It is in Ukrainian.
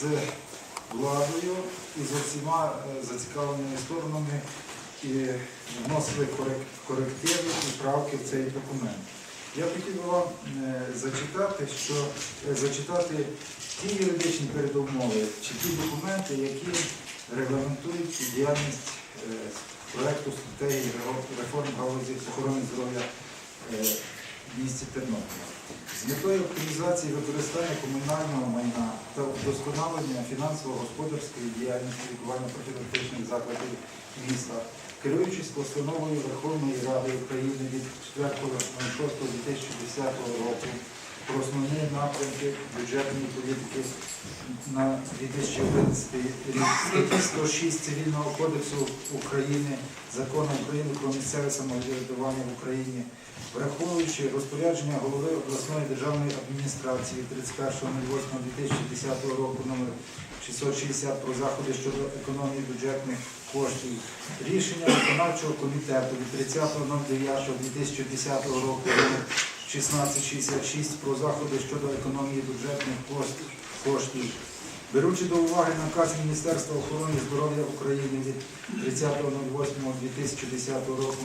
з владою і з усіма е, зацікавленими сторонами і вносили корективи і правки в цей документ. Я хотів би вам е, зачитати, що е, зачитати ті юридичні передумови чи ті документи, які регламентують діяльність проекту стратегії реформ галузі охорони здоров'я місті Тернополя З метою оптимізації використання комунального майна та вдосконалення фінансово-господарської діяльності лікування профілактичних закладів міста, керуючись постановою Верховної Ради України від 4.06.2010 року про основні напрямки бюджетної політики на 2011 рік. Статті 106 Цивільного кодексу України, Закону України про місцеве самоврядування в Україні, враховуючи розпорядження голови обласної державної адміністрації 31.08.2010 року номер 660 про заходи щодо економії бюджетних коштів, рішення виконавчого комітету від 30.09.2010 року 1666 про заходи щодо економії бюджетних коштів- беручи до уваги наказ Міністерства охорони здоров'я України від 30.08.2010 року